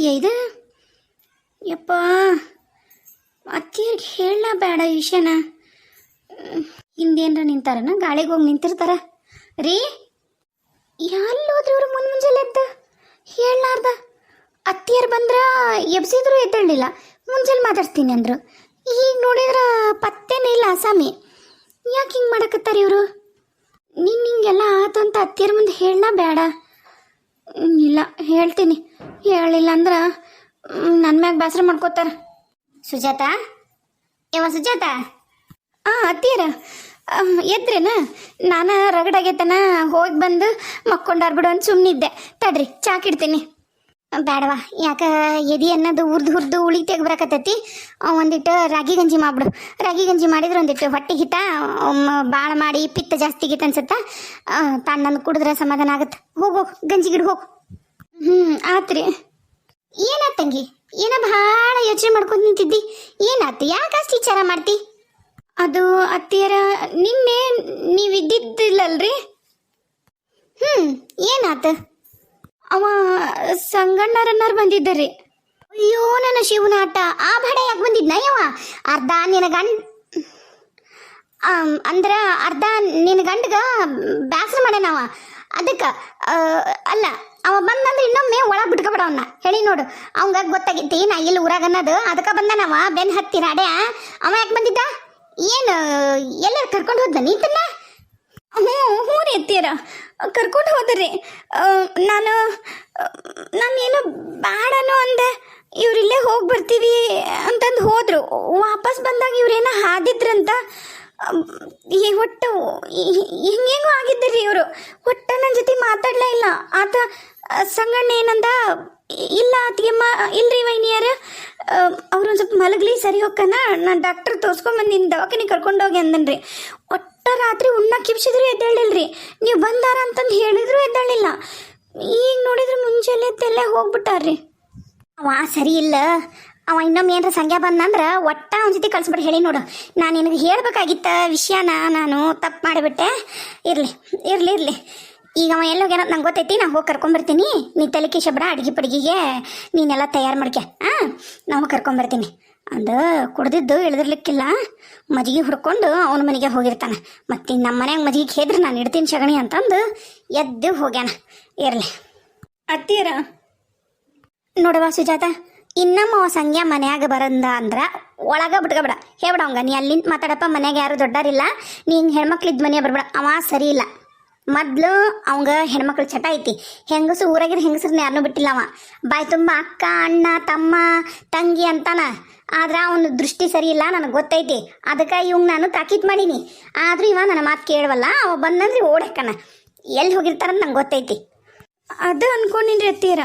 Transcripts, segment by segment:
ಅತ್ತಿಯ ಇದು? ಯಪ್ಪ ಅತ್ತಿಯರ್ಗೆ ಹೇಳ ಬೇಡ ಈ ವಿಷಯನ ಹಿಂದೇನ್ರ ನಿಂತಾರನ ಗಾಳಿಗೆ ಹೋಗಿ ನಿಂತಿರ್ತಾರ. ರೀ ಎಲ್ಲೋದ್ರಿ ಇವ್ರು ಮುಂದ್ ಮುಂಜಾನೆ ಎದ್ದ ಹೇಳಲಾರ್ದ? ಅತ್ತಿಯರ್ ಬಂದ್ರ ಎಬ್ಸಿದ್ರು ಎದ್ದೇಳಲಿಲ್ಲ, ಮುಂಜಾನೆ ಮಾತಾಡ್ತೀನಿ ಅಂದ್ರು. ಈಗ ನೋಡಿದ್ರ ಪತ್ತೇನೇ ಇಲ್ಲ ಅಸಾಮಿ. ಯಾಕೆ ಹಿಂಗೆ ಮಾಡಕತ್ತಾರ ಇವರು? ನಿನ್ನ ಹಿಂಗೆಲ್ಲ ಆತು ಅಂತ ಅತ್ತಿಯರ್ ಮುಂದೆ ಹೇಳಲ್ಲ ಬೇಡ ಇಲ್ಲ ಹೇಳ್ತೀನಿ. ಹೇಳಿಲ್ಲ ಅಂದ್ರೆ ನನ್ನ ಮ್ಯಾಗ ಬೇಸರ ಮಾಡ್ಕೋತಾರ. ಸುಜಾತ? ಯಾವ ಸುಜಾತ? ಆ ಅತ್ತೀರ ಎದ್ರೇನ? ನಾನು ರಗಡಾಗೈತನ ಹೋಗಿ ಬಂದು ಮಕ್ಕೊಂಡಾರ್ಬಿಡು ಅಂತ ಸುಮ್ಮನಿದ್ದೆ ತಡ್ರಿ ಚಾಕಿಡ್ತೀನಿ ಬೇಡವಾ, ಯಾಕ ಎದಿ ಅನ್ನೋದು ಹುರ್ದು ಹುರ್ದು ಉಳಿ ತೆಗ್ಬರಕತ್ತೈತಿ ಒಂದಿಟ್ಟು ರಾಗಿ ಗಂಜಿ ಮಾಡ್ಬಿಡು. ರಾಗಿ ಗಂಜಿ ಮಾಡಿದ್ರೆ ಒಂದಿಟ್ಟು ಹೊಟ್ಟೆ ಹಿತ ಭಾಳ ಮಾಡಿ ಪಿತ್ತ ಜಾಸ್ತಿ ಗಿತ್ತ ಅನ್ಸುತ್ತ ತಣ್ಣಂದು ಕುಡಿದ್ರೆ ಸಮಾಧಾನ ಆಗುತ್ತೆ. ಹೋಗು ಗಂಜಿ ಗಿಡ ಹೋಗು. ಹ್ಞೂ ಆತ್ರಿ. ಏನಾತ್ ತಂಗಿ? ಏನ ಭಾಳ ಯೋಚನೆ ಮಾಡ್ಕೊಂಡು ನಿಂತಿದ್ದಿ? ಏನಾತು? ಯಾಕೆ ಅಷ್ಟು ವಿಚಾರ ಮಾಡ್ತಿ? ಅದು ಅತ್ತಿಯರ, ನಿನ್ನೆ ನೀವು ಇದ್ದಿದ್ದಿಲ್ಲಲ್ರಿ ಹ್ಞೂ ಏನಾತ? ಅವ ಸಂಗಣ್ಣರನ್ನಾರು ಬಂದಿದ್ದಾರೆ. ಅಯ್ಯೋ, ನನ್ನ ಶಿವನ ಆಟ ಆ ಬಡ ಯಾಕೆ ಬಂದಿದ್ನ ಯವ ಅರ್ಧ ನಿನ್ನ ಗಂಡ ಅಂದ್ರೆ ಅರ್ಧ ನಿನ್ನ ಗಂಡಗ ಬ್ಯಾಸರ ಮಾಡ್ಯಾನವ ಅದಕ್ಕೆ ಅಲ್ಲ, ಅವ ಬಂದಂದ್ರೆ ಇನ್ನೊಮ್ಮೆ ಒಳಗೆ ಬಿಟ್ಕೊಬೇಡ ಅವನ್ನ ಹೇಳಿ ನೋಡು, ಅವಂಗ ಗೊತ್ತಾಗಿತ್ತು ನಾ ಇಲ್ಲಿ ಊರಾಗ ಅನ್ನೋದು. ಅದಕ್ಕೆ ಬಂದನವ ಬೆನ್ ಹತ್ತಿ ರಾಡ್ಯ. ಅವ ಯಾಕೆ ಬಂದಿದ್ದ? ಏನು, ಎಲ್ಲರೂ ಕರ್ಕೊಂಡು ಹೋದ್ನ ನೀತನ್ನ ಹ್ಞೂ ಹ್ಞೂ ರೀ ಅತ್ತೀರ ಕರ್ಕೊಂಡು ಹೋದ್ರಿ. ನಾನು ನಾನೇನು ಬೇಡನೋ ಅಂದೆ, ಇವರಿಲ್ಲೇ ಹೋಗಿ ಬರ್ತೀವಿ ಅಂತಂದು ಹೋದರು. ವಾಪಸ್ ಬಂದಾಗ ಇವ್ರೇನೋ ಹಾದಿದ್ರಂತ ಈ ಒಟ್ಟು ಹೆಂಗೇನೋ ಆಗಿದ್ದರಿ ಇವರು. ಒಟ್ಟು ನನ್ನ ಜೊತೆ ಮಾತಾಡಲೇ ಇಲ್ಲ. ಆತ ಸಂಗಣ್ಣ ಏನಂದ, ಇಲ್ಲ ಅತ್ತಿಗೆಮ್ಮ, ಇಲ್ರಿ ವೈನಿಯರ ಅವ್ರು ಒಂದು ಸ್ವಲ್ಪ ಮಲಗಲಿ, ಸರಿ ಹೋಗ್ಕನ, ನಾನು ಡಾಕ್ಟರ್ ತೋರ್ಸ್ಕೊಂಬಂದಿನಿ ದವಾಖಾನೆ ಕರ್ಕೊಂಡೋಗಿ ಅಂದನ್ರಿ. ರಾತ್ರಿ ಉಣ್ಣ ಕಿಪ್ಸಿದ್ರು ಎದ್ದೇಳಿಲ್ರಿ ನೀವು ಬಂದಾರ ಅಂತಂದು ಹೇಳಿದ್ರು ಎದ್ದೇಳಿಲ್ಲ ಈಗ ನೋಡಿದ್ರೆ ಮುಂಚೆಲೆ ಎದ್ದೆಲ್ಲ ಹೋಗ್ಬಿಟ್ಟಾರ್ರಿ. ಅವ ಸರಿ ಇಲ್ಲ. ಅವ ಇನ್ನೊಮ್ಮೆ ಏನಾರ ಸಂಖ್ಯೆ ಬಂದಂದ್ರೆ ಒಟ್ಟ ಒಂದು ಜೊತೆ ಕಳ್ಸ್ಬಿಟ್ಟು ಹೇಳಿ ನೋಡು. ನಾನು ನಿನಗೆ ಹೇಳ್ಬೇಕಾಗಿತ್ತ ವಿಷಯನ ನಾನು ತಪ್ಪು ಮಾಡಿಬಿಟ್ಟೆ. ಇರಲಿ ಇರಲಿ ಇರಲಿ. ಈಗ ಅವ ಎಲ್ಲೋಗ್ಯಾನ ನಂಗೆ ಗೊತ್ತೈತಿ ನಾ ಹೋಗಿ ಕರ್ಕೊಂಬರ್ತೀನಿ. ನೀ ತಲೆ ಕಿಶಬ್ರ ಅಡುಗೆ ಪಡ್ಗಿಗೆ. ನೀನೆಲ್ಲ ತಯಾರು ಮಾಡ್ಕೆ ಹಾಂ ನಾವು ಕರ್ಕೊಂಬರ್ತೀನಿ. ಅಂದ ಕುಡ್ದಿದ್ದು ಇಳಿದಿರ್ಲಿಕ್ಕಿಲ್ಲ. ಮಜ್ಜಿಗೆ ಹುಡ್ಕೊಂಡು ಅವನ ಮನೆಗೆ ಹೋಗಿರ್ತಾನೆ. ಮತ್ತು ನಮ್ಮ ಮನ್ಯಾಗ ಮಜ್ಜಿಗೆ ಹೇದ್ರೆ ನಾನು ಇಡ್ತೀನಿ ಸಗಣಿ ಅಂತಂದು ಎದ್ದು ಹೋಗ್ಯಾನ. ಇರಲಿ. ಅತ್ತೀರ ನೋಡುವ ಸುಜಾತ ಇನ್ನಮ್ಮ ಅವ ಸಂಗ್ಯಾ ಮನ್ಯಾಗ ಬರಂದ ಅಂದ್ರ ಒಳಗ ಬಿಟ್ಕೊಬೇಡ. ಹೇಳ್ಬಿಡ ಅವಂಗ ನೀ ಅಲ್ಲಿಂದ ಮಾತಾಡಪ್ಪ ಮನ್ಯಾಗ ಯಾರು ದೊಡ್ಡಾರಿಲ್ಲ. ನೀ ಹಿಂಗೆ ಹೆಣ್ಮಕ್ಳಿದ್ ಮನೆ ಬರ್ಬೇಡ. ಅವ ಸರಿ ಇಲ್ಲ. ಮೊದ್ಲು ಅವಂಗ ಹೆಣ್ಮಕ್ಳು ಚಟ ಐತಿ. ಹೆಂಗಸು ಊರಾಗಿನ ಹೆಂಗಸ್ರನ್ನ ಯಾರನ್ನೂ ಬಿಟ್ಟಿಲ್ಲ ಅವ. ಬಾಯ್ ತುಂಬ ಅಕ್ಕ, ಅಣ್ಣ, ತಮ್ಮ, ತಂಗಿ ಅಂತಾನ. ಆದ್ರ ಅವನ ದೃಷ್ಟಿ ಸರಿ ಇಲ್ಲ, ನನಗೆ ಗೊತ್ತೈತಿ. ಅದಕ್ಕೆ ಇವಂಗ ನಾನು ತಾಕೀತ್ ಮಾಡೀನಿ. ಆದ್ರೂ ಇವ ನನ್ನ ಮಾತು ಕೇಳವಲ್ಲ, ಅವ ಬಂದಂದ್ರೆ ಓಡಕ್ಕಣ ಎಲ್ಲಿ ಹೋಗಿರ್ತಾರಂತ ನಂಗೆ ಗೊತ್ತೈತಿ. ಅದು ಅನ್ಕೊಂಡಿನ್ರಿ ಅತ್ತೀರ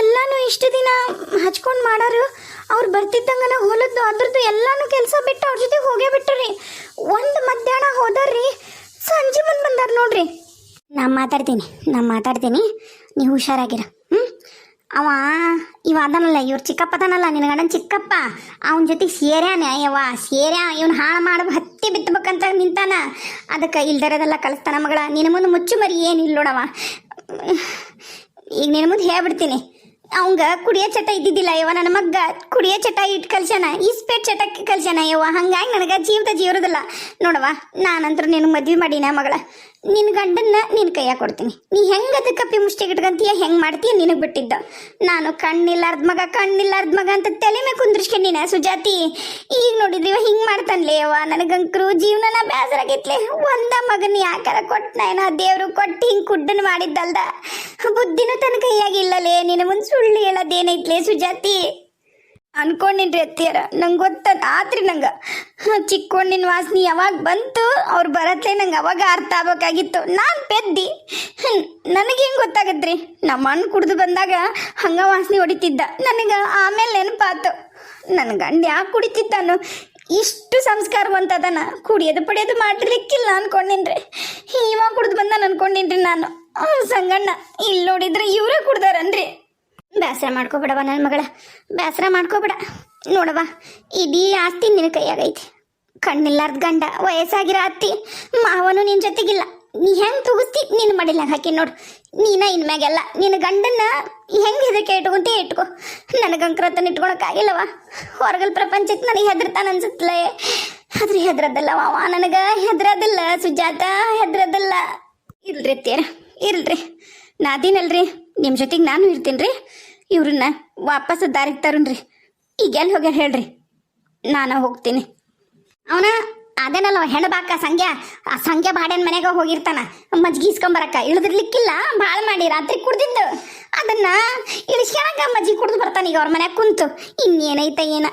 ಎಲ್ಲಾನು ಇಷ್ಟು ದಿನ ಹಚ್ಕೊಂಡು ಮಾಡೋರು. ಅವ್ರು ಬರ್ತಿದ್ದಂಗನ ಹೊಲದ್ದು ಅದ್ರದ್ದು ಎಲ್ಲಾನು ಕೆಲಸ ಬಿಟ್ಟು ಅವ್ರ ಜೊತೆ ಹೋಗೇ ಬಿಟ್ರಿ ಒಂದು ಮಧ್ಯಾಹ್ನ ಹೋದಾರ್ರಿ ಸಂಜೆ ಬಂದು ಬಂದಾರ ನೋಡ್ರಿ. ನಾ ಮಾತಾಡ್ತೀನಿ ನಾ ಮಾತಾಡ್ತೀನಿ. ನೀವು ಹುಷಾರಾಗಿರ ಹ್ಞೂ ಅವ, ಇವ ಅದನಲ್ಲ, ಇವ್ರ ಚಿಕ್ಕಪ್ಪ ಅದನಲ್ಲ ನಿನ್ನ ಗಂಡನ ಚಿಕ್ಕಪ್ಪ. ಅವನ ಜೊತೆಗೆ ಸೇರ್ಯಾನೆ ಯವ್ವ ಸೇರ್ಯಾ, ಇವನು ಹಾಳು ಮಾಡ ಹತ್ತಿ ಬಿತ್ತಬೇಕಂತ ನಿಂತಾನ. ಅದಕ್ಕೆ ಇಲ್ದರದೆಲ್ಲ ಕಲಿಸ್ತಾನ ಮಗಳ. ನಿನ್ನ ಮುಂದೆ ಮುಚ್ಚು ಮರಿ ಏನಿಲ್ಲ ನೋಡವ ಈಗ ನಿನ್ನ ಮುಂದೆ ಹೇಳ್ಬಿಡ್ತೀನಿ. ಅವಂಗ ಕುಡಿಯೋ ಚಟ ಇದ್ದಿದ್ದಿಲ್ಲ ಯವ್ವ, ನನ್ನ ಮಗ್ಗ. ಕುಡಿಯೋ ಚಟ ಇಟ್ಟು ಕಲ್ಸ್ಯಾನ ಇಸ್ಪೇಟ್ ಚಟಕ್ಕೆ ಕಲ್ಸ್ಯಾನ ಯವ್ವ. ಹಂಗಾಗಿ ನನಗೆ ಜೀವದ ಜೀವರದಿಲ್ಲ ನೋಡವ್ವ, ನಾನಂತ್ರ ನಿನಗೆ ಮದ್ವೆ ಮಾಡಿನ ಮಗಳ. ನಿನ್ನ ಗಂಡನ್ನ ನಿನ್ನ ಕೈಯಾಗ ಕೊಡ್ತೀನಿ. ನೀ ಹೆಂಗೆ ಅದಕ್ಕೆ ಕಪ್ಪಿ ಮುಷ್ಟಿ ಇಟ್ಕೊಂತೀಯ, ಹೆಂಗೆ ಮಾಡ್ತೀಯ ನಿನಗೆ ಬಿಟ್ಟಿದ್ದ. ನಾನು ಕಣ್ಣಿಲ್ಲಾರ್ದ ಮಗ ಕಣ್ಣಿಲ್ಲಾರ್ದ ಮಗ ಅಂತ ತಲೆ ಮೇಲೆ ಕುಂದ್ರಿಸ್ಕೊಂಡಿನ ಸುಜಾತಿ. ಈಗ ನೋಡಿದ್ರಿವ ಹಿಂಗೆ ಮಾಡ್ತಾನ್ಲೇ ಯವ್ವ. ನನಗಂಕ್ರು ಜೀವನನ ಬೇಸರಾಗೈತ್ಲೆ ಒಂದ ಮಗನ ಯಾಕಾರ ಕೊಟ್ಟನ ಏನೋ ದೇವ್ರು ಕೊಟ್ಟು ಹಿಂಗೆ ಕುಡ್ಡನ್ ಮಾಡಿದ್ದಲ್ದ. ಬುದ್ಧಿನೂ ತನ್ನ ಕೈಯಾಗಿಲ್ಲಲೇ ನಿನ್ನ ಮುಂದೆ ಸುಳ್ಳು ಹೇಳೋದೇನೈತ್ಲೆ ಸುಜಾತಿ. ಅನ್ಕೊಂಡಿನ್ರಿ ಅತ್ತಿಯರ. ನಂಗೆ ಗೊತ್ತ ಆತ್ರಿ ನಂಗೆ. ಚಿಕ್ಕೊಂಡಿನ ವಾಸನೆ ಯಾವಾಗ ಬಂತು, ಅವ್ರು ಬರತ್ಲೆ ನಂಗೆ ಅವಾಗ ಅರ್ಥ ಆಗ್ಬೇಕಾಗಿತ್ತು. ನಾನು ಪೆದ್ದಿ. ನನಗೆ ಹೆಂಗೆ ಗೊತ್ತಾಗತ್ರಿ? ನಮ್ಮ ಅಣ್ಣ ಕುಡ್ದು ಬಂದಾಗ ಹಂಗ ವಾಸನೆ ಹೊಡಿತಿದ್ದ. ನನಗೆ ಆಮೇಲೆ ನೆನಪಾತು. ನನ್ನ ಗಂಡ ಯಾಕೆ ಕುಡಿತಿದ್ದಾನು? ಇಷ್ಟು ಸಂಸ್ಕಾರವಂತದನ. ಕುಡಿಯೋದು ಪಡಿಯೋದು ಮಾಡಿರ್ಲಿಕ್ಕಿಲ್ಲ ಅನ್ಕೊಂಡಿನ್ರಿ ಇವಾಗ ಕುಡಿದು ಬಂದಾನ ಅನ್ಕೊಂಡಿನ್ರಿ ನಾನು. ಸಂಗಣ್ಣ, ಇಲ್ಲಿ ನೋಡಿದ್ರೆ ಇವರೇ ಕುಡ್ದಾರನ್ರಿ. ಬೇಸರ ಮಾಡ್ಕೋಬೇಡವ ನನ್ನ ಮಗಳ. ಬೇಸರ ಮಾಡ್ಕೋಬೇಡ. ನೋಡವ ಇಡೀ ಆಸ್ತಿ ನಿನ್ನ ಕೈಯಾಗೈತಿ. ಕಣ್ಣಿಲ್ಲಾರ್ದ ಗಂಡ, ವಯಸ್ಸಾಗಿರೋ ಅತ್ತಿ, ಮಾವನು ನಿನ್ನ ಜೊತೆಗಿಲ್ಲ. ನೀ ಹೆಂಗ್ ತುಗಿಸ್ತಿ ನಿನ್ನ ಮಡಿಲ ಹಾಕಿ ನೋಡು. ನೀನ ಇನ್ಮ್ಯಾಗೆಲ್ಲ ನಿನ್ನ ಗಂಡನ್ನ ಹೆಂಗ್ ಹೆದರಿಕೆ ಇಟ್ಕೊಂತಿ ಇಟ್ಕೋ. ನನಗಂಕ್ರತನ ಇಟ್ಕೊಳಕ್ಕಾಗಿಲ್ಲವ ಹೊರಗಲ್ ಪ್ರಪಂಚಕ್ಕೆ ನನಗೆ ಹೆದರ್ತಾನ ಅನ್ಸುತ್ತಲೇ ಆದ್ರೆ ಹೆದ್ರದಲ್ಲ ಅವ ನನಗ ಹೆದ್ರದಿಲ್ಲ, ಸುಜಾತ ಹೆದ್ರದಲ್ಲ. ಇಲ್ರಿ ತೇರ ಇಲ್ರಿ ನಾದೀನಲ್ರಿ ನಿಮ್ಮ ಜೊತೆಗೆ ನಾನು ಇರ್ತೀನಿ ರೀ ಇವ್ರನ್ನ ವಾಪಸ್ ದಾರಿಗೆ ತರುನ್ರಿ ಈಗ ಎಲ್ಲಿ ಹೋಗ್ಯಾರ ಹೇಳ್ರಿ. ನಾನು ಹೋಗ್ತೀನಿ. ಅವನ ಅದೇನಲ್ಲ ಹೆಣ್ಣು ಬಾಕ ಸಂಗ್ಯಾ. ಆ ಸಂಗ್ಯಾ ಬಾಡ್ಯನ ಮನೆಗೆ ಹೋಗಿರ್ತಾನ. ಮಜ್ಜಿಗೆ ಇಸ್ಕೊಂಬರಕ್ಕ ಇಳಿದಿರ್ಲಿಕ್ಕಿಲ್ಲ. ಭಾಳ ಮಾಡಿ ರಾತ್ರಿ ಕುಡ್ದಿದ್ದು ಅದನ್ನ ಇಳಿಸ್ಕೊಳಕ ಮಜ್ಜಿ ಕುಡ್ದು ಬರ್ತಾನ. ಈಗ ಅವ್ರ ಮನ್ಯಾಗ ಕುಂತು. ಇನ್ನೇನೈತ ಏನ?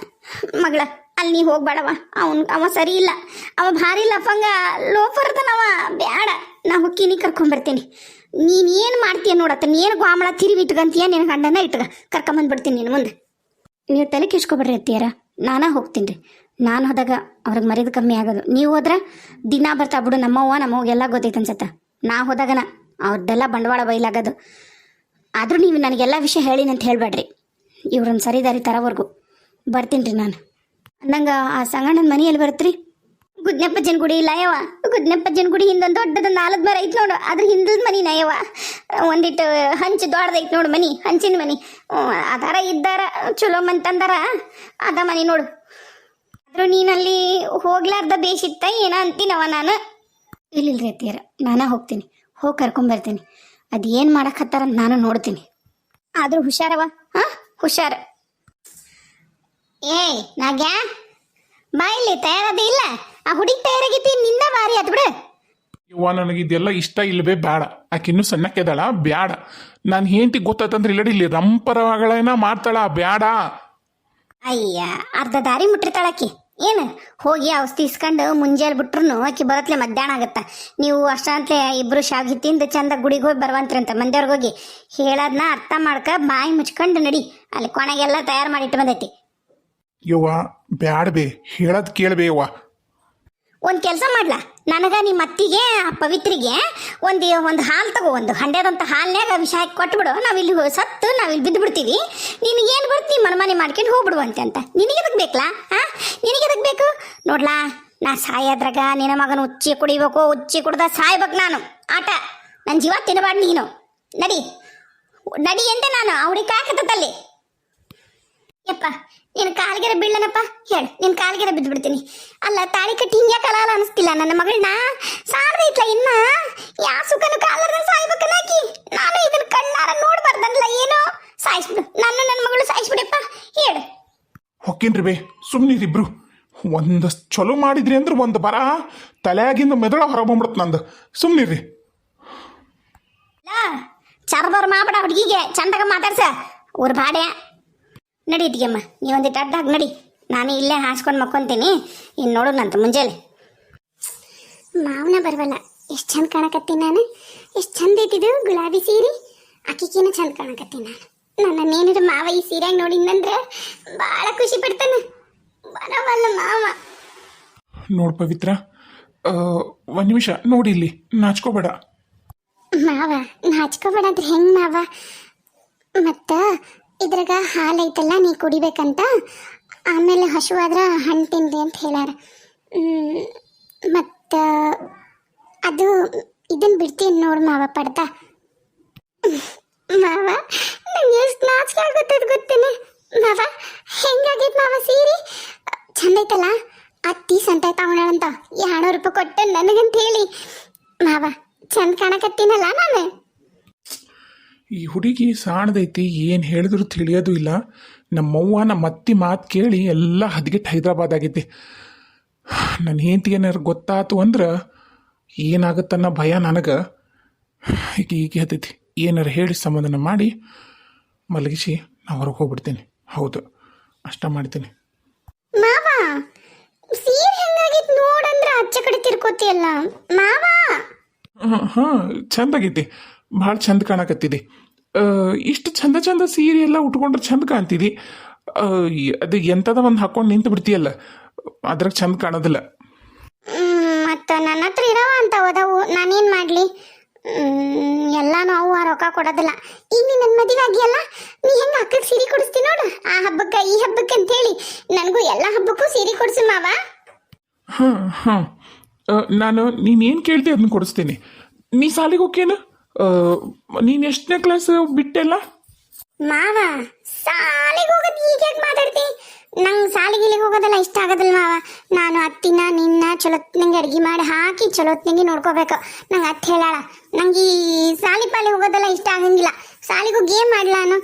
ಮಗಳ, ಅಲ್ಲಿ ನೀ ಹೋಗ್ಬೇಡವ. ಅವನ್, ಅವ ಸರಿ ಇಲ್ಲ. ಅವ ಭಾರಿ ಲಫಂಗ. ಲೋಫರ್ದನವ. ಬ್ಯಾಡ. ನಾ ಹುಕ್ಕಿನಿ ಕರ್ಕೊಂಬರ್ತೀನಿ. ನೀನ್ ಏನು ಮಾಡ್ತೀಯ ನೋಡತ್ತ ನೀನು ಗ್ವಾಮಳ ತಿರುವಿ ಇಟ್ಕಂತೀಯ? ನಿನ್ನ ಗಂಡನ ಇಟ್ಕ ಕರ್ಕೊಂಬಂದ್ಬಿಡ್ತೀನಿ ನಿನ್ನ ಮುಂದೆ. ನೀವು ತಲೆ ಕೆಡ್ಸ್ಕೊಬೇಡ್ರಿ ಅತ್ತಿಯರ ನಾನಾ ಹೋಗ್ತೀನಿ. ರೀ ನಾನು ಹೋದಾಗ ಅವ್ರಿಗೆ ಮರ್ಯಾದೆ ಕಮ್ಮಿ ಆಗೋದು. ನೀವು ಹೋದ್ರೆ ದಿನ ಬರ್ತಾ ಬಿಡು. ನಮ್ಮವ್ವ ನಮ್ಮವ್ಗೆಲ್ಲ ಗೊತ್ತೈತೆ ಅನ್ಸತ್ತ. ನಾ ಹೋದಾಗನ ಅವ್ರದ್ದೆಲ್ಲ ಬಂಡವಾಳ ಬೈಲಾಗೋದು. ಆದರೂ ನೀವು ನನಗೆಲ್ಲ ವಿಷಯ ಹೇಳಿನಂತ ಹೇಳಬೇಡ್ರಿ. ಇವ್ರನ್ನ ಸರಿ ದಾರಿ ತರೋವರೆಗೂ. ಬರ್ತೀನಿ ರೀ ನಾನು. ನಂಗೆ ಆ ಸಂಗಣ್ಣನ ಮನೆಯಲ್ಲಿ ಬರುತ್ತೆ ರೀ ಗುದ್ನೆಪ್ಪಜ್ಜನ ಗುಡಿ ಇಲ್ಲ ಯಾವ ಗುದ್ನೆಪ್ಪಜ್ಜನ ಗುಡಿ ಹಿಂದೊಂದು ದೊಡ್ಡದ ನಾಲ್ಕು ಮರ ಐತೆ ನೋಡು. ಅದ್ರ ಹಿಂದದ ಮನಿ ನಯವ ಒಂದಿಟ್ಟು ಹಂಚು ದೊಡ್ಡದೈತೆ ನೋಡು ಮನಿ, ಹಂಚಿನ ಮನಿ. ಅದಾರ ಇದ್ದಾರ, ಚಲೋ ಮಂತಂದಾರ. ಅದ ಮನಿ ನೋಡು. ಆದ್ರೂ ನೀನಲ್ಲಿ ಹೋಗ್ಲಾರ್ದ ಬೇಸಿತ್ತ ಏನ ಅಂತೀನವ ನಾನು? ಇಲ್ಲಿಲ್ರಿ ಅತ್ತಿಯರ, ನಾನು ಹೋಗ್ತೀನಿ. ಹೋಗಿ ಕರ್ಕೊಂಬರ್ತೀನಿ ಅದು ಏನು ಮಾಡಕತ್ತಾರ ನಾನು ನೋಡ್ತೀನಿ. ಆದ್ರೂ ಹುಷಾರವ ಹಾ, ಹುಷಾರ. ಏಯ್, ನಾಗ್ಯಾ. ಬಾಯಿಲಿ ಇಲ್ಲಿ ತಯಾರದ ಇಲ್ಲ? ಆ ಹುಡುಗಿ ತಯಾರಾಗೈತಿ ನಿನ್ನ ಬಾರಿ ಅದ್ ಬಿಡು. ಇವ್ವ ನನಗೆ ಇದೆಲ್ಲ ಇಷ್ಟ ಇಲ್ಲವೇ ಬೇಡ. ಆಕೆ ಇನ್ನೂ ಸಣ್ಣಕ್ಕೆದಾಳ ಬ್ಯಾಡ. ನಾನು ಹೆಂಡತಿ ಗೊತ್ತಾತಂದ್ರೆ ಇಲ್ಲಡಿ ಇಲ್ಲಿ ರಂಪರಗಳೇನ ಮಾಡ್ತಾಳ ಬ್ಯಾಡ. ಅಯ್ಯ ಅರ್ಧ ದಾರಿ ಮುಟ್ಟಿರ್ತಾಳಾಕಿ ಏನು? ಹೋಗಿ ಔಷಧಿ ಇಸ್ಕೊಂಡು ಮುಂಜಾನೆ ಬಿಟ್ರು ಆಕಿ ಬರತ್ಲೆ ಮಧ್ಯಾಹ್ನ ಆಗತ್ತ. ನೀವು ಅಷ್ಟಂತ್ಲೆ ಇಬ್ರು ಶಾವಿಗೆ ತಿಂದು ಚಂದ ಗುಡಿಗೆ ಹೋಗಿ ಬರುವಂತ್ರಂತ. ಮಂದಿಯವ್ರಿಗೆ ಹೋಗಿ ಹೇಳೋದನ್ನ ಅರ್ಥ ಮಾಡ್ಕ ಬಾಯಿ ಮುಚ್ಕೊಂಡು ನಡಿ. ಅಲ್ಲಿ ಕೊನೆಗೆಲ್ಲ ತಯಾರು ಮಾಡಿ ಇಟ್ಟು ಬಂದೈತಿ. ಯವ್ವ ಬ್ಯಾಡ ಬೇ ಹೇಳದ್ ಕೇಳ್ಬೇ ಯವ್ವ. ಒಂದು ಕೆಲಸ ಮಾಡ್ಲಾ? ನನಗ ನಿಮ್ಮ ಅತ್ತಿಗೆ, ಆ ಪವಿತ್ರಿಗೆ ಒಂದು ಒಂದು ಹಾಲು ತಗೋ, ಒಂದು ಹಂಡೆದಂಥ ಹಾಲ್ನ್ಯಾಗ ವಿಷ ಹಾಕಿ ಕೊಟ್ಬಿಡು. ನಾವಿಲ್ಲಿ ಸತ್ತು ನಾವಿಲ್ಲಿ ಬಿದ್ದು ಬಿಡ್ತೀವಿ. ನಿನಗೇನು ಬರ್ತಿ ಮನಮನೆ ಮಾಡ್ಕೊಂಡು ಹೋಗ್ಬಿಡುವಂತೆ ಅಂತ. ನಿನಗೆ ಎದಕ್ಕೆ ಬೇಕಲ್ಲ ಹಾ ನಿನಗೆ ಎದಕ್ಕೆ ಬೇಕು? ನೋಡ್ಲಾ, ನಾ ಸಾಯೋದ್ರಾಗ ನಿನ್ನ ಮಗನ ಉಚ್ಚಿ ಕುಡಿಬೇಕು, ಉಚ್ಚಿ ಕುಡ್ದ ಸಾಯ್ಬೇಕು ನಾನು. ಆಟ ನನ್ನ ಜೀವ ತಿನ್ನಬಾರ್ದು ನೀನು. ನಡಿ. ನಡಿ ಎಂದೆ ನಾನು ಅವ್ರಿಗೆ ಕಾಕತ್ತಲ್ಲಿ ಯಪ್ಪ ನಿನ್ನ ಕಾಲಿಗೆರ ಬೀಳನಪ್ಪ ಹೇಳು ನಿನ್ ಕಾಲಿಗೆರೆ ಬಿದ್ದು ಬಿಡ್ತೀನಿ ಅಲ್ಲ ತಾಳಿ ಕಟ್ಟಿ ಹಿಂಗೆ ಕಲಾಲ ಅನಿಸ್ತಿಲ್ಲ? ನನ್ನ ಮಗಳನ್ನ? ಸಾರ್ದೈತ್ಲ ಇನ್ನ? ಯಾ ಸುಖನು ಕಾಲರ್ದ ಸಾಯ್ಬೇಕನ್ನಾಕಿ ನಾನು ಇದನ್ನ ಕಣ್ಣಾರ ನೋಡ್ಬಾರ್ದಲ್ಲ ಏನೋ? ಸಾಯಿಸ್ಬಿಡು. ನಾನು ನನ್ನ ಮಗಳು ಸಾಯಿಸ್ಬಿಡಪ್ಪ ಹೇಳು. ಹೊಕ್ಕೇನ್ರಿ ಬೇ ಸುಮ್ಮನಿರಿಬ್ರು ಒಂದು ಚಲೋ ಮಾಡಿದ್ರಿ ಅಂದ್ರೆ ಒಂದು ಬರ. ತಲೆಯಾಗಿಂದ ಮೆದುಳ ಹೊರ ಬಂದ್ಬಿಡ್ತು ನಂದು. ಸುಮ್ಮನಿರಿ ಚರ್ದವ್ರು ಮಾಡ್ಬೇಡ ಹುಡುಗಿಗೆ. ಚಂದಾಗ ಮಾತಾಡ್ಸ. ಊರ್ ಬಾಡೆ ನಡಿ ಇಟ್ಗೆಮ್ಮ ನೀವೊಂದಿಟ್ಟು ಅಡ್ಡಾಗ ನಡಿ. ನಾನು ಇಲ್ಲೇ ಹಾಸ್ಕೊಂಡು ಮಕ್ಕೊಂತೀನಿ. ಇನ್ನು ನೋಡೋಣಂತ ಮುಂಜಾನೆ. ಮಾವನ ಬರವಲ್ಲ ಎಷ್ಟು ಚಂದ ಕಾಣಕತ್ತೀನಿ ನಾನು. ಎಷ್ಟು ಚಂದ ಐತಿದು ಗುಲಾಬಿ ಸೀರೆ. ಅಕ್ಕಿಕಿನ ಚಂದ ಕಾಣಕತ್ತೀನಿ ನಾನು. ನನ್ನ ಏನಾರ ಮಾವ ಈ ಸೀರೆಯಾಗ ನೋಡಿದ್ನಂದ್ರೆ ಭಾಳ ಖುಷಿ ಪಡ್ತಾನೆ. ಬರವಲ್ಲ ಮಾವ. ನೋಡು ಪವಿತ್ರ ಒಂದು ನಿಮಿಷ ನೋಡಿ ಇಲ್ಲಿ ನಾಚ್ಕೋಬೇಡ. ಮಾವ ನಾಚ್ಕೋಬೇಡ ಅಂದ್ರೆ ಹೆಂಗೆ ಮಾವ? ಮತ್ತ ಇದ್ರಾಗ ಹಾಲು ನೀ ಕುಡಿಬೇಕಂತ. ಆಮೇಲೆ ಹಸುವಾದ್ರ ಹಣ್ಣು ತಿನ್ರಿ ಅಂತ ಹೇಳ್ಯಾರ. ಮತ್ತು ಅದು ಇದನ್ನು ಬಿಡ್ತೀನಿ ನೋಡು ಮಾವ ಪಡ್ತಾ ಮಾವ, ನಂಗೆ ಎಷ್ಟು ನಾಚಿಕೆ ಆಗುತ್ತದ ಗೊತ್ತೇನೆ. ಮಾವ, ಹೆಂಗಾಗೈತೆ ಮಾವ ಸೀರೆ? ಚಂದ ಐತಲ್ಲ? ಅತ್ತಿ ಸಂತ ತಗೊಂಡಂತ ಎರಡ್ನೂರು ರೂಪಾಯಿ ಕೊಟ್ಟು ನನಗಂತ ಹೇಳಿ. ಮಾವ, ಚಂದ ಕಾಣಕತ್ತೀನಲ್ಲ ನಾನು? ಈ ಹುಡುಗಿ ಸಾಣದೈತಿ ಏನು ಹೇಳಿದ್ರು ತಿಳಿಯೋದು ಇಲ್ಲ. ನಮ್ಮವ್ವ ನಮ್ಮ ಅತ್ತಿ ಮಾತು ಕೇಳಿ ಎಲ್ಲ ಹದಗೆಟ್ಟು ಹೈದ್ರಾಬಾದ್ ಆಗೈತಿ ನನ್ನ ಹೆಂಡತಿ ಏನಾರು ಗೊತ್ತಾತು ಅಂದ್ರೆ ಏನಾಗುತ್ತನ್ನೋ ಭಯ ನನಗೆ. ಈಗ ಈಗ ಹತ್ತೈತಿ ಏನಾರು ಹೇಳಿ ಸಂಬಂಧನ ಮಾಡಿ ಮಲಗಿಸಿ ನಾ ಹೊರಗೆ ಹೋಗ್ಬಿಡ್ತೀನಿ. ಹೌದು ಅಷ್ಟ ಮಾಡ್ತೀನಿ. ಮಾವ ಸೀರೆ ಹೆಂಗಾಗಿತ್ತು ನೋಡಂದ್ರ ಅಚ್ಚ ಕಡೆ ತಿರ್ಕೋತಿಯಲ್ಲ. ಮಾವ! ಹಾಂ ಹಾಂ ಚಂದಾಗೈತಿ ಭಾಳ ಚಂದ ಕಾಣಕತ್ತಿದೆ. ಇಷ್ಟು ಚಂದ ಚಂದ ಸೀರೆ ಎಲ್ಲ ಉಟ್ಕೊಂಡ್ರೆ ಚಂದ ಕಾಣ್ತೀವಿ ಅದು ಎಂಥದ ಒಂದು ಹಾಕೊಂಡು ನಿಂತು ಬಿಡ್ತೀಯಲ್ಲ. ಅದ್ರಾಗ ಚಂದ ಕಾಣೋದಿಲ್ಲ. ಮತ್ತೆ ನನ್ನ ಹತ್ರ ಇರವ ಅಂತ ಹೋದವು. ನಾನೇನ್ ಮಾಡ್ಲಿ? ಎಲ್ಲ ಎಲ್ಲಾನು ಅವು ಆ ರೊಕ್ಕ ಕೊಡೋದಿಲ್ಲ. ಈಗ ನೀ ನನ್ನ ಮದುವೆ ಆಗಿಯಲ್ಲ ನೀ ಹೆಂಗ ಅಕ್ಕಗೆ ಸೀರೆ ಕೊಡಿಸ್ತಿ ನೋಡು? ಆ ಹಬ್ಬಕ್ಕ ಈ ಹಬ್ಬಕ್ಕೆ ಅಂತ ಹೇಳಿ ನನಗೂ ಎಲ್ಲ ಹಬ್ಬಕ್ಕೂ ಸೀರೆ ಕೊಡ್ಸು ಮಾವ. ಹಾಂ ಹಾಂ. ನಾನು ನೀನೇನು ಕೇಳ್ತಿ ಅದನ್ನ ಕೊಡಿಸ್ತೀನಿ. ನೀ ಸಾಲಿಗೆ ಹೋಗ್ಯೇನು ನೀನು ಎಷ್ಟನೇ ಕ್ಲಾಸ್ ಬಿಟ್ಟೆಲ್ಲ? ಮಾವ ಸಾಲಿಗೆ ಹೋಗೋದು ಈಗ ಯಾಕೆ ಮಾತಾಡ್ತಿ? ನಂಗೆ ಸಾಲಿಗೆ ಇಲ್ಲಿಗೆ ಹೋಗೋದೆಲ್ಲ ಇಷ್ಟ ಆಗೋದಿಲ್ಲ ಮಾವ. ನಾನು ಅತ್ತಿನ, ನಿನ್ನ ಚಲೋತ್ನಂಗೆ ಅಡ್ಗೆ ಮಾಡಿ ಹಾಕಿ ಚಲೋತ್ನಂಗೆ ನೋಡ್ಕೋಬೇಕು. ನಂಗೆ ಅತ್ತೆ ಹೇಳಾಳ, ನಂಗೆ ಈ ಸಾಲಿ ಪಾಲಿ ಹೋಗೋದೆಲ್ಲ ಇಷ್ಟ ಆಗಂಗಿಲ್ಲ. ಸಾಲಿಗೆ ಹೋಗಿ ಏನು ಮಾಡ್ಲ ನಾನು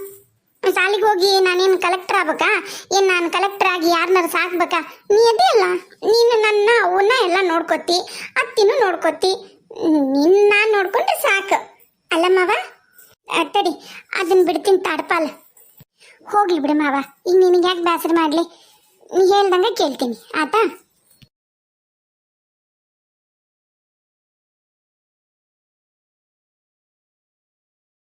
ಸಾಲಿಗೆ ಹೋಗಿ ನಾನೇನು ಕಲೆಕ್ಟರ್ ಆಗ್ಬೇಕಾ? ಏನು ನಾನು ಕಲೆಕ್ಟರ್ ಆಗಿ ಯಾರನ್ನಾರು ಸಾಕ್ಬೇಕಾ? ನೀ ಅದೇ ಅಲ್ಲ, ನೀನು ನನ್ನ ಅವನ್ನ ಎಲ್ಲ ನೋಡ್ಕೊತಿ, ಅತ್ತಿನೂ ನೋಡ್ಕೊತಿ. ನಿನ್ನ ನಾನು ನೋಡ್ಕೊಂಡ್ರೆ ಸಾಕು. ಅಲ್ಲ ಮಾವ? ತಡಿ, ಅದನ್ನ ಬಿಡ್ತೀನಿ ತಾಡ್ಪಾಲ. ಹೋಗ್ಲಿ ಬಿಡು ಮಾವ, ಈಗ ನಿನಗೆ ಯಾಕೆ ಬೇಸರ ಮಾಡಲಿ? ನೀ ಹೇಳ್ದಂಗೆ ಕೇಳ್ತೀನಿ, ಆತಾ?